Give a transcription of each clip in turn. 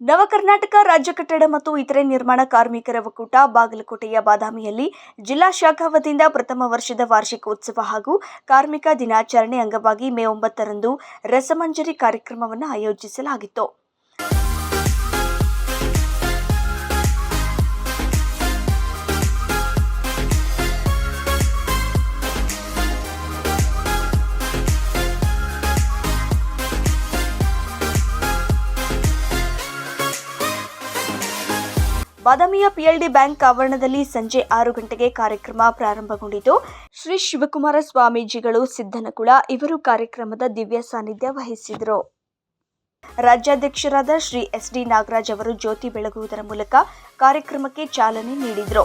ನವಕರ್ನಾಟಕ ರಾಜ್ಯ ಕಟ್ಟಡ ಮತ್ತು ಇತರೆ ನಿರ್ಮಾಣ ಕಾರ್ಮಿಕರ ಒಕ್ಕೂಟ ಬಾಗಲಕೋಟೆಯ ಬಾದಾಮಿಯಲ್ಲಿ ಜಿಲ್ಲಾ ಶಾಖಾ ವತಿಯಿಂದ ಪ್ರಥಮ ವರ್ಷದ ವಾರ್ಷಿಕೋತ್ಸವ ಹಾಗೂ ಕಾರ್ಮಿಕ ದಿನಾಚರಣೆ ಅಂಗವಾಗಿ ಮೇ ಒಂಬತ್ತರಂದು ರಸಮಂಜರಿ ಕಾರ್ಯಕ್ರಮವನ್ನು ಆಯೋಜಿಸಲಾಗಿತ್ತು. ಬಾದಾಮಿಯ ಪಿಎಲ್ಡಿ ಬ್ಯಾಂಕ್ ಆವರಣದಲ್ಲಿ ಸಂಜೆ ಆರು ಗಂಟೆಗೆ ಕಾರ್ಯಕ್ರಮ ಪ್ರಾರಂಭಗೊಂಡಿತು. ಶ್ರೀ ಶಿವಕುಮಾರ ಸ್ವಾಮೀಜಿಗಳು ಸಿದ್ದನಕುಳ ಇವರು ಕಾರ್ಯಕ್ರಮದ ದಿವ್ಯ ಸಾನ್ನಿಧ್ಯ ವಹಿಸಿದರು. ರಾಜ್ಯಾಧ್ಯಕ್ಷರಾದ ಶ್ರೀ ಎಸ್ ಡಿ ನಾಗರಾಜ್ ಅವರು ಜ್ಯೋತಿ ಬೆಳಗುವುದರ ಮೂಲಕ ಕಾರ್ಯಕ್ರಮಕ್ಕೆ ಚಾಲನೆ ನೀಡಿದರು.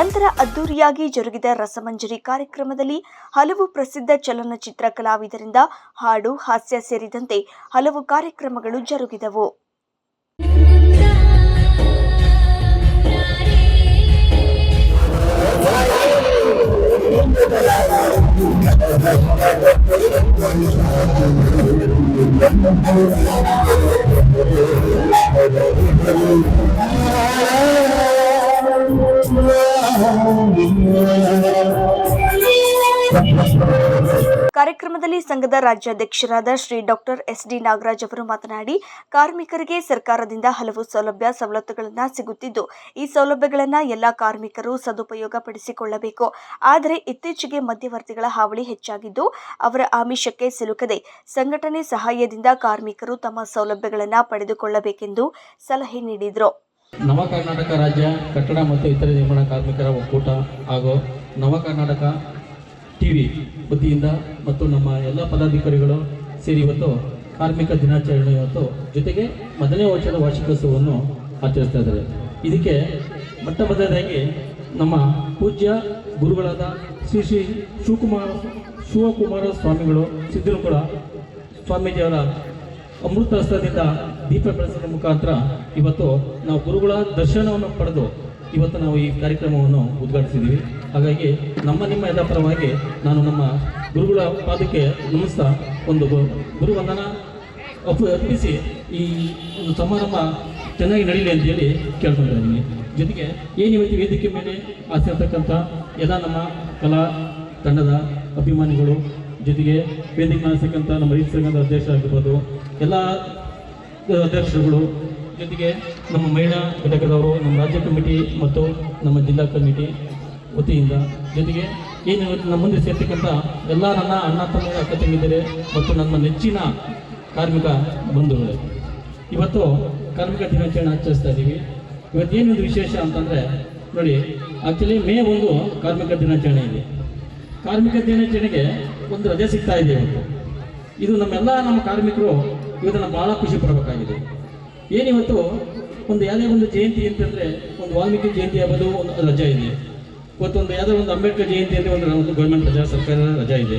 ನಂತರ ಅದ್ದೂರಿಯಾಗಿ ಜರುಗಿದ ರಸಮಂಜರಿ ಕಾರ್ಯಕ್ರಮದಲ್ಲಿ ಹಲವು ಪ್ರಸಿದ್ಧ ಚಲನಚಿತ್ರ ಕಲಾವಿದರಿಂದ ಹಾಡು, ಹಾಸ್ಯ ಸೇರಿದಂತೆ ಹಲವು ಕಾರ್ಯಕ್ರಮಗಳು ಜರುಗಿದವು. ಕಾರ್ಯಕ್ರಮದಲ್ಲಿ ಸಂಘದ ರಾಜ್ಯಾಧ್ಯಕ್ಷರಾದ Shri doctor S D Nagaraj ಅವರು ಮಾತನಾಡಿ, ಕಾರ್ಮಿಕರಿಗೆ ಸರ್ಕಾರದಿಂದ ಹಲವು ಸೌಲಭ್ಯ, ಸವಲತ್ತುಗಳನ್ನು ಸಿಗುತ್ತಿದ್ದು, ಈ ಸೌಲಭ್ಯಗಳನ್ನು ಎಲ್ಲ ಕಾರ್ಮಿಕರು ಸದುಪಯೋಗ ಪಡಿಸಿಕೊಳ್ಳಬೇಕು. ಆದರೆ ಇತ್ತೀಚೆಗೆ ಮಧ್ಯವರ್ತಿಗಳ ಹಾವಳಿ ಹೆಚ್ಚಾಗಿದ್ದು, ಅವರ ಆಮಿಷಕ್ಕೆ ಸಿಲುಕದೆ ಸಂಘಟನೆ ಸಹಾಯದಿಂದ ಕಾರ್ಮಿಕರು ತಮ್ಮ ಸೌಲಭ್ಯಗಳನ್ನು ಪಡೆದುಕೊಳ್ಳಬೇಕೆಂದು ಸಲಹೆ ನೀಡಿದರು. ನವ ಕರ್ನಾಟಕ ರಾಜ್ಯ, ಕಟ್ಟಡ ಮತ್ತು ಇತರೆ ನಿರ್ಮಾಣ ಕಾರ್ಮಿಕರ ಒಕ್ಕೂಟ ಹಾಗೂ ನವ ಕರ್ನಾಟಕ ಟಿವಿ ವತಿಯಿಂದ ಮತ್ತು ನಮ್ಮ ಎಲ್ಲ ಪದಾಧಿಕಾರಿಗಳು ಸೇರಿ ಇವತ್ತು ಕಾರ್ಮಿಕ ದಿನಾಚರಣೆ ಇವತ್ತು ಜೊತೆಗೆ ಮೊದಲನೇ ವರ್ಷದ ವಾರ್ಷಿಕೋತ್ಸವವನ್ನು ಆಚರಿಸ್ತಾ ಇದ್ದಾರೆ. ಇದಕ್ಕೆ ಮೊಟ್ಟ ಮೊದಲನೇದಾಗಿ ನಮ್ಮ ಪೂಜ್ಯ ಗುರುಗಳಾದ ಶ್ರೀ ಶ್ರೀ ಶಿವಕುಮಾರ ಶಿವಕುಮಾರ ಸ್ವಾಮಿಗಳು ಕೂಡ ಸ್ವಾಮೀಜಿಯವರ ಅಮೃತ ಹಸ್ತದಿಂದ ದೀಪ ಬೆಳೆಸೋದ್ರ ಮುಖಾಂತರ ಇವತ್ತು ನಾವು ಗುರುಗಳ ದರ್ಶನವನ್ನು ಪಡೆದು ಇವತ್ತು ನಾವು ಈ ಕಾರ್ಯಕ್ರಮವನ್ನು ಉದ್ಘಾಟಿಸಿದ್ದೀವಿ. ಹಾಗಾಗಿ ನಮ್ಮ ನಿಮ್ಮ ಎಲ್ಲ ಪರವಾಗಿ ನಾನು ನಮ್ಮ ಗುರುಗಳ ಪಾದಕ್ಕೆ ನಮಿಸ್ತಾ ಒಂದು ಗುರುವಂದನ ಅರ್ಪಿಸಿ ಈ ಒಂದು ಸಮಾರಂಭ ಚೆನ್ನಾಗಿ ನಡೀಲಿ ಅಂತೇಳಿ ಕೇಳ್ಕೊಳ್ತಾ ಜೊತೆಗೆ ಏನು ವೇದಿಕೆ ಮೇಲೆ ಆಸಿರ್ತಕ್ಕಂಥ ಎಲ್ಲ ನಮ್ಮ ಕಲಾ ತಂಡದ ಅಭಿಮಾನಿಗಳು, ಜೊತೆಗೆ ವೇದಿಕೆ ಮಾಡಿಸ್ತಕ್ಕಂಥ ನಮ್ಮ ರೀತಿ ಅಧ್ಯಕ್ಷ ಆಗಿರ್ಬೋದು, ಎಲ್ಲ ಅಧ್ಯಕ್ಷರುಗಳು. ಜೊತೆಗೆ ನಮ್ಮ ಮಹಿಳಾ ಘಟಕದವರು, ನಮ್ಮ ರಾಜ್ಯ ಕಮಿಟಿ ಮತ್ತು ನಮ್ಮ ಜಿಲ್ಲಾ ಕಮಿಟಿ ವತಿಯಿಂದ ಜೊತೆಗೆ ಏನು ಇವತ್ತು ನಮ್ಮ ಮುಂದೆ ಸೇರ್ತಕ್ಕಂಥ ಎಲ್ಲ ನನ್ನ ಅಣ್ಣ ತಮ್ಮ ಅಕ್ಕ ತಂಗಿದ್ದಾರೆ ಮತ್ತು ನನ್ನ ನೆಚ್ಚಿನ ಕಾರ್ಮಿಕ ಬಂಧುಗಳೇ. ಇವತ್ತು ಕಾರ್ಮಿಕ ದಿನಾಚರಣೆ ಆಚರಿಸ್ತಾ ಇದ್ದೀವಿ. ಇವತ್ತೇನೊಂದು ವಿಶೇಷ ಅಂತಂದರೆ, ನೋಡಿ ಆ್ಯಕ್ಚುಲಿ ಮೇ ಒಂದು ಕಾರ್ಮಿಕ ದಿನಾಚರಣೆ ಇದೆ. ಕಾರ್ಮಿಕ ದಿನಾಚರಣೆಗೆ ಒಂದು ರಜೆ ಸಿಗ್ತಾ ಇದೆ ಇವತ್ತು. ಇದು ನಮ್ಮೆಲ್ಲ ನಮ್ಮ ಕಾರ್ಮಿಕರು ಇವತ್ತು ನಾವು ಭಾಳ ಖುಷಿ ಪಡಬೇಕಾಗಿದೆ. ಏನಿವತ್ತು ಒಂದು ಯಾವುದೇ ಒಂದು ಜಯಂತಿ ಅಂತಂದರೆ ಒಂದು ವಾಲ್ಮೀಕಿ ಜಯಂತಿ ಆಗ್ಬೋದು, ಒಂದು ರಜಾ ಇದೆ. ಇವತ್ತು ಒಂದು ಯಾವುದೋ ಒಂದು ಅಂಬೇಡ್ಕರ್ ಜಯಂತಿ ಅಂತ ಒಂದು ಒಂದು ಗೌರ್ಮೆಂಟ್ ರಜಾ ಸರ್ಕಾರ ರಜಾ ಇದೆ.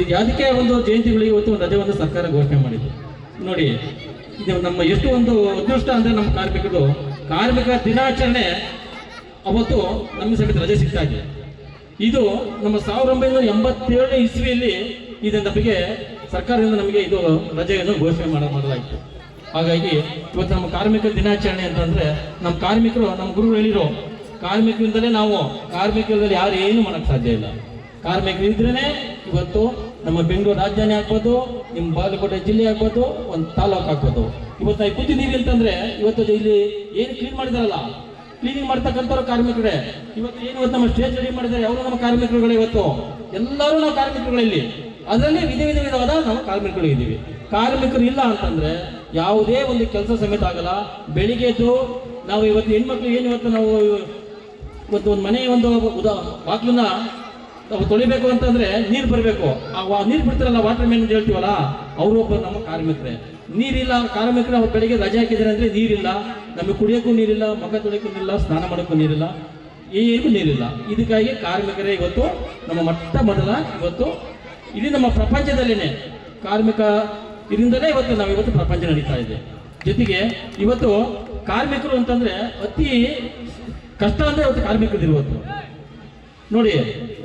ಇದು ಯಾವುದಕ್ಕೆ ಒಂದು ಜಯಂತಿಗಳಿಗೆ ಇವತ್ತು ಒಂದು ರಜೆ ಒಂದು ಸರ್ಕಾರ ಘೋಷಣೆ ಮಾಡಿದೆ. ನೋಡಿ, ಇದು ನಮ್ಮ ಎಷ್ಟು ಒಂದು ಅದೃಷ್ಟ ಅಂದರೆ ನಮ್ಮ ಕಾರ್ಮಿಕರು ಕಾರ್ಮಿಕ ದಿನಾಚರಣೆ ಅವತ್ತು ನಮ್ಮ ಸಮೇತ ರಜೆ ಸಿಗ್ತಾ ಇದೆ. ಇದು ನಮ್ಮ ಸಾವಿರದ ಒಂಬೈನೂರ ಎಂಬತ್ತೇಳನೇ ಇಸ್ವಿಯಲ್ಲಿ ಇದು ನಮಗೆ ಸರ್ಕಾರದಿಂದ ನಮಗೆ ಇದು ರಜೆಯನ್ನು ಘೋಷಣೆ ಮಾಡ ಮಾಡಲಾಯಿತು. ಹಾಗಾಗಿ ಇವತ್ತು ನಮ್ಮ ಕಾರ್ಮಿಕ ದಿನಾಚರಣೆ ಅಂತಂದ್ರೆ ನಮ್ಮ ಕಾರ್ಮಿಕರು, ನಮ್ಮ ಗುರುಗಳು ಹೇಳಿರೋ, ಕಾರ್ಮಿಕರಿಂದಲೇ ನಾವು, ಕಾರ್ಮಿಕರಲ್ಲಿ ಯಾರು ಏನು ಮಾಡಕ್ಕೆ ಸಾಧ್ಯ ಇಲ್ಲ. ಕಾರ್ಮಿಕರು ಇದ್ರೇನೆ ಇವತ್ತು ನಮ್ಮ ಬೆಂಗಳೂರು ರಾಜಧಾನಿ ಆಗ್ಬೋದು, ನಿಮ್ಮ ಬಾಗಲಕೋಟೆ ಜಿಲ್ಲೆ ಆಗ್ಬೋದು, ಒಂದು ತಾಲೂಕು ಆಗ್ಬೋದು. ಇವತ್ತು ನಾವು ಕೂತಿದ್ದೀವಿ ಅಂತಂದ್ರೆ ಇವತ್ತು ಇಲ್ಲಿ ಏನು ಕ್ಲೀನ್ ಮಾಡಿದಾರಲ್ಲ? ಕ್ಲೀನಿಂಗ್ ಮಾಡ್ತಕ್ಕಂಥವ್ರು ಕಾರ್ಮಿಕರೇ. ಇವತ್ತು ಏನು ಇವತ್ತು ನಮ್ಮ ಸ್ಟೇಜ್ ರೆಡಿ ಮಾಡಿದ್ದಾರೆ? ಅವರು ನಮ್ಮ ಕಾರ್ಮಿಕರುಗಳೇ ಇವತ್ತು. ಎಲ್ಲರೂ ನಾವು ಕಾರ್ಮಿಕರುಗಳಲ್ಲಿ. ಅದರಲ್ಲಿ ವಿಧ ವಿಧ ವಿಧವಾದ ನಾವು ಕಾರ್ಮಿಕರು ಇದ್ದೀವಿ. ಕಾರ್ಮಿಕರು ಇಲ್ಲ ಅಂತಂದ್ರೆ ಯಾವುದೇ ಒಂದು ಕೆಲಸ ಸಮೇತ ಆಗಲ್ಲ. ಬೆಳಿಗ್ಗೆ ಎದ್ದು ನಾವು ಇವತ್ತು ಹೆಣ್ಮಕ್ಳು ಏನು ಇವತ್ತು ನಾವು ಇವತ್ತು ಒಂದು ಮನೆ ಒಂದು ಉದಾ ಬಾಗ್ಲನ್ನ ನಾವು ತೊಳಿಬೇಕು ಅಂತಂದ್ರೆ ನೀರು ಬರಬೇಕು. ಆ ನೀರು ಬಿಡ್ತಾರಲ್ಲ ವಾಟರ್ ಮ್ಯಾನ್ ಅಂತ ಹೇಳ್ತೀವಲ್ಲ, ಅವರು ಒಬ್ಬ ನಮ್ಮ ಕಾರ್ಮಿಕರೇ. ನೀರಿಲ್ಲ, ಕಾರ್ಮಿಕರು ಅವ್ರು ಬೆಳಿಗ್ಗೆ ರಜೆ ಹಾಕಿದ್ದಾರೆ ಅಂದ್ರೆ ನೀರಿಲ್ಲ. ನಮಗೆ ಕುಡಿಯೋಕ್ಕೂ ನೀರಿಲ್ಲ, ಮಗ ತೊಳಿಯೋಕ್ಕೂ ನೀರಿಲ್ಲ, ಸ್ನಾನ ಮಾಡೋಕ್ಕೂ ನೀರಿಲ್ಲ. ಏನೂ ನೀರಿಲ್ಲ. ಇದಕ್ಕಾಗಿ ಕಾರ್ಮಿಕರೇ ಇವತ್ತು ನಮ್ಮ ಮೊಟ್ಟ ಮೊದಲ ಇವತ್ತು ಇಡೀ ನಮ್ಮ ಪ್ರಪಂಚದಲ್ಲಿನೇ ಕಾರ್ಮಿಕ ಇದರಿಂದಲೇ ಇವತ್ತು ನಾವು ಇವತ್ತು ಪ್ರಪಂಚ ನಡೀತಾ ಇದೆ. ಜೊತೆಗೆ ಇವತ್ತು ಕಾರ್ಮಿಕರು ಅಂತಂದ್ರೆ ಅತಿ ಕಷ್ಟ ಅಂದ್ರೆ ಇವತ್ತು ಕಾರ್ಮಿಕರು ಇವತ್ತು ನೋಡಿ,